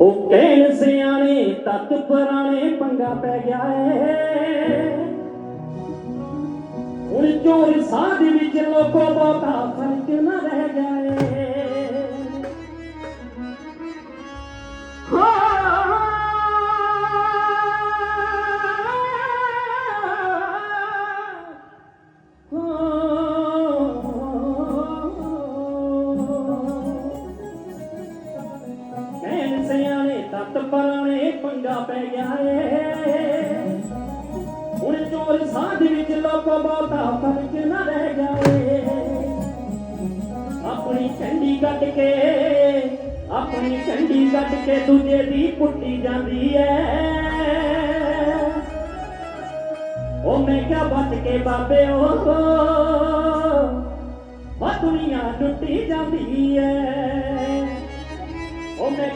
ਉਹ ਕਹਿਣ ਸਿਆਣੇ ਤੱਤ ਪੁਰਾਣੇ ਪੰਗਾ ਪੈ ਗਿਆ ਏ। ਹੁਣ ਚੋਰ ਸਾਧ ਵਿੱਚ ਲੋਕੋ ਬਹੁਤਾ ਫ਼ਰਕ ਨਾ ਸਿਆਣੇ ਪਰਾਣੇ ਪੰਗਾ ਪੈ ਗਿਆ ਏ। ਹੁਣ ਚੋਰ ਸਾਧ ਵਿੱਚ ਲੋਕੋ ਬਹੁਤਾ ਫ਼ਰਕ ਨਾ ਰਹਿ ਗਿਆ ਏ ਆਪਣੀ ਝੰਡੀ ਕੱਟ ਕੇ, ਆਪਣੀ ਝੰਡੀ ਕੱਟ ਕੇ ਦੂਜੇ ਦੀ ਪੁੱਟੀ ਜਾਂਦੀ ਐ ਉਹ ਮੈਂ ਕਿਹਾ, ਬਚ ਕੇ ਬਾਬੇ ਉਹ ਉਹ ਦੁਨੀਆ ਟੁੱਟੀ ਜਾਂਦੀ ਐ ਉਹ ਮੈਂ ਕਿਹਾ